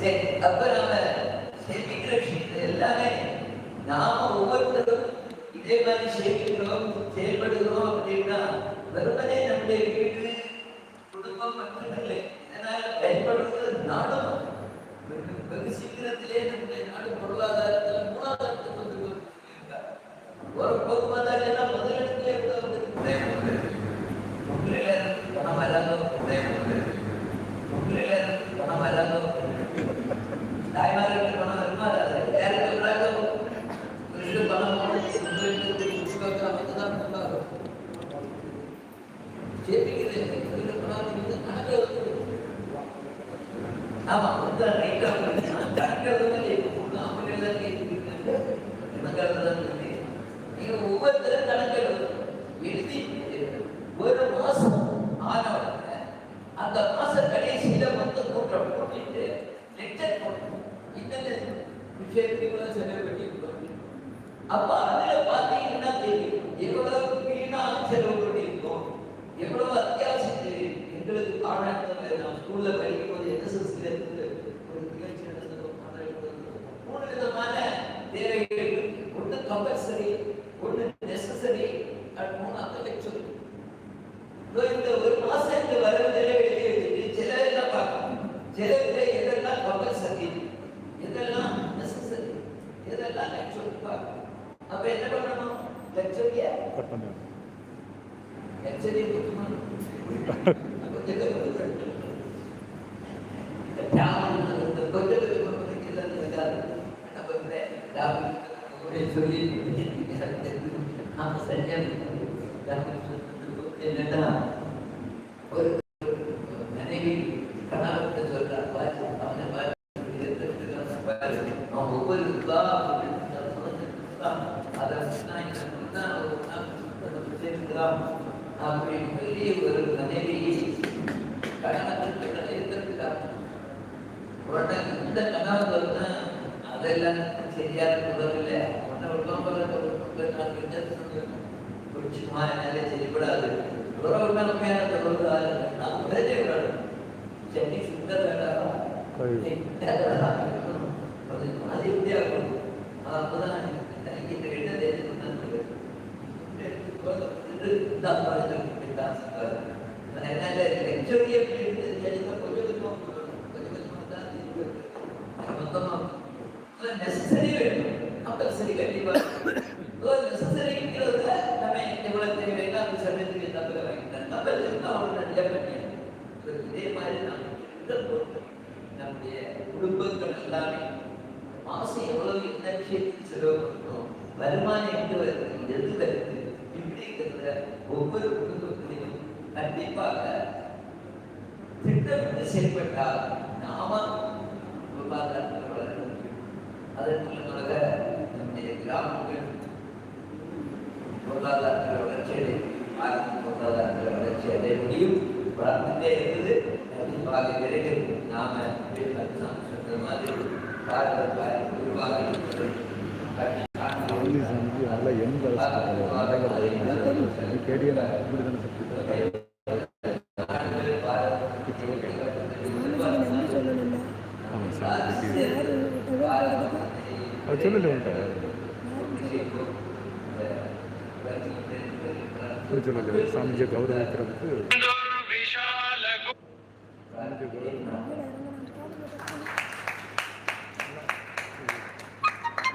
சரி அப்ப நாம சேமிக்கிற விஷயத்துல எல்லாமே நாம ஒவ்வொருத்தரும் இதே மாதிரி சேமிக்கிறோம் செயல்படுகிறோம் அப்படின்னா வெறுமனே நம்முடைய வீடு குடும்பம் மட்டுமில்லை இதனால பயன்படுவது நாடும். வெகு சீக்கிரத்திலே நம்முடைய நாடு பொருளாதாரத்தில் மூலாதாரத்தில் ஆமா வந்து ரைட்டா கணக்கு வந்து அவங்க எல்லாம் கேட்டுருக்காங்க கணக்கு தான் நீங்க ஒவ்வொருத்தரும் கணக்கு எழுதி ஒரு மாசம் ஆனவங்க அந்த மாச கடைசியில மொத்தம் கூட்டம் போட்டுட்டு லெக்சர் போடணும் இன்னும் விஷயத்துக்கு செலவு பண்ணிருக்கோம் அப்ப அதுல பார்க்கணும் சிலர்ல எதெல்லாம் கம்பல்சரி எதெல்லாம் நெசசரி எதெல்லாம் லெக்சர் பார்க்கணும் அப்ப என்ன பண்ணணும் லெக்சரிய கட் பண்ணு லெக்சரிய கொடுக்கணும் கொஞ்சம் கொஞ்சம் கொஞ்சம் சொல்லி நாம சரியா என்னன்னா இருக்கிறான் அப்படின்னு சொல்லி ஒரு மனைவி கணவனுக்கு இருக்கிறார் உடனே இந்த கணவர் தான் அதெல்லாம் சரியான உதவில்லை உடனே ஒரு சும்மா என்னால நான் சென்னை அது அப்பதான் தேர்தல் என்னால லெக்சரிய கொஞ்சம் கொஞ்சமா கொஞ்சம் கொஞ்சமா தான் மொத்தமா நெசசரி வேணும் கம்பல்சரி கண்டிப்பா நெசசரிங்கிறதுல நம்ம எவ்வளவு தேவைன்னா அந்த சமயத்துக்கு தப்பில் வாங்கிட்டேன் கம்பல்சரி தான் அவங்க நிறைய பண்ணியாங்க இதே மாதிரி நம்ம நம்முடைய குடும்பங்கள் எல்லாமே மாசம் எவ்வளவு என்ன விஷயத்துக்கு செலவு பண்ணுறோம் வருமானம் எங்க வருது எது வருது இருக்கிற ஒவ்வொரு குடும்பத்திலையும் கண்டிப்பாக திட்டமிட்டு செயல்பட்டால் நாம பொருளாதாரத்தில் வளர முடியும் அதன் மூலமாக நம்முடைய கிராமங்கள் பொருளாதாரத்தில் வளர்ச்சி அடையும். ஆரம்ப பொருளாதாரத்தில் வளர்ச்சி அடைய முடியும். வளர்ந்துட்டே இருக்குது. கண்டிப்பாக விரைவில் நாம நாம் சொன்ன மாதிரி பாரத உருவாக ஓன்லி வந்து அதெல்லாம் எந்த கேடிஎன் இப்படி தானே சப்ஜெக்ட் அது சொல்லல உன்ட்ட சொல்லல. சாமிஜியை கௌரவிக்கிறதுக்கு. சாமிஜியை கௌரவம்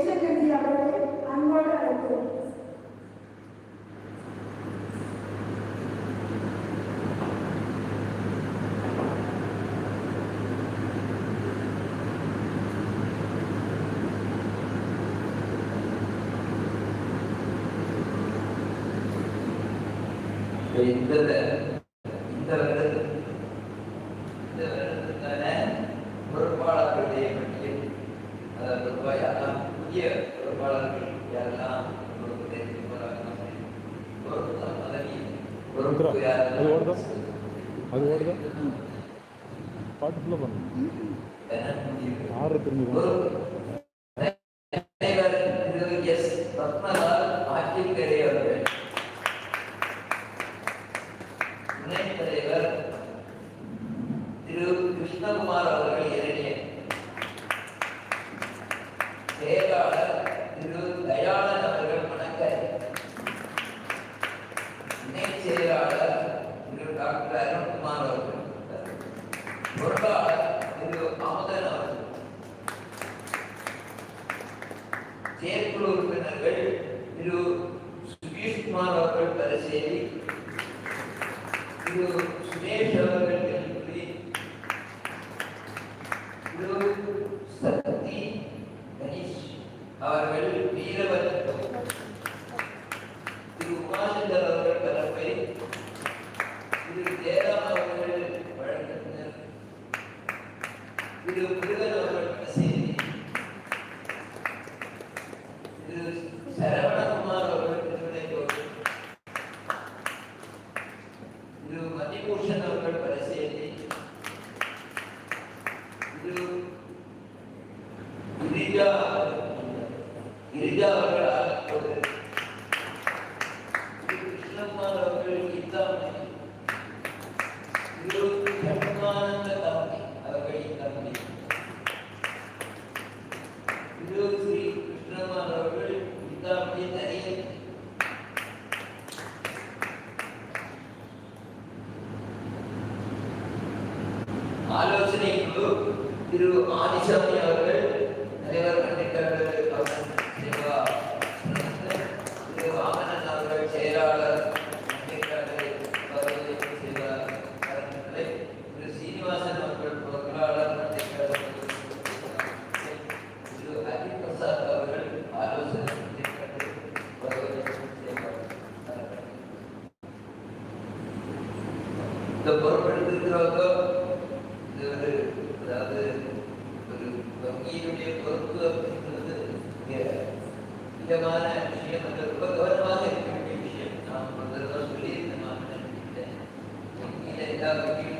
சக்தி அவர்களை அன்போடு அழைக்கிறோம் இந்த இந்த வருடத்துக்கான பொறுப்பாளர்களுடைய பட்டியல் அதாவது ரூபாய் அதான் புதிய பொறுப்பாளர்கள் யாரெல்லாம் பொறுப்பு வந்துரும். அது ஓடுதா? பாட்டு ஃபுல்லாக பண்ணுங்க. ஆறு திரும்பி பொறுப்பு தலைவர் திரு எஸ். ரத்னலால் ஆற்றிக்கரை அவர்கள் துணைத் தலைவர் திரு கிருஷ்ணகுமார் அவர்கள் திரு சக்தி கணேஷ் அவர்கள் வீரவர்த்தம் திரு உமாசங்கர் அவர்கள் கலப்பை திரு ஜெயராம் அவர்கள் திரு முருகன் அவர்கள் திரு சரவணகுமார் அவர்கள் திருவிடைக்கோள் திரு மதிபூஷன் அவர்கள் பரிசேரி திரு கிரிஜா கிரிஜா அவர்கள் ஆலக்கோடு கிருஷ்ணகுமார் அவர்கள் கீதாமணி சண்முகானந்த தம்பி அவர்கள் தம்பி திரு ஸ்ரீ கிருஷ்ணகுமார் அவர்கள் தனியன் ஆலோசனை குழு திரு ஆதிசாமி அவர்கள் தலைவர் பண்டிதர்கள் அவர்கள் சிவா திரு வாமனன் அவர்கள் செயலாளர் பண்டிதர்கள் அவர்கள் சிவா அவர்களை திரு சீனிவாசன் அவர்கள் பொருளாளர் பண்டிதர்கள் திரு ஹரிபிரசாத் அவர்கள் ஆலோசனை பண்டிதர்கள் அவர்கள் சிவா அவர்கள் இந்த பொறுப்பெடுத்திருக்கிறவங்க அதாவது ஒரு வங்கியினுடைய பொறுப்பு அப்படிங்கிறது மிக முக்கியமான விஷயம் அது ரொம்ப கவனமாக இருக்க வேண்டிய விஷயம் நான் ஒரு தடவை சொல்லியிருந்தேன் நான் நினைக்கிறேன். வங்கியில எல்லா வங்கியும்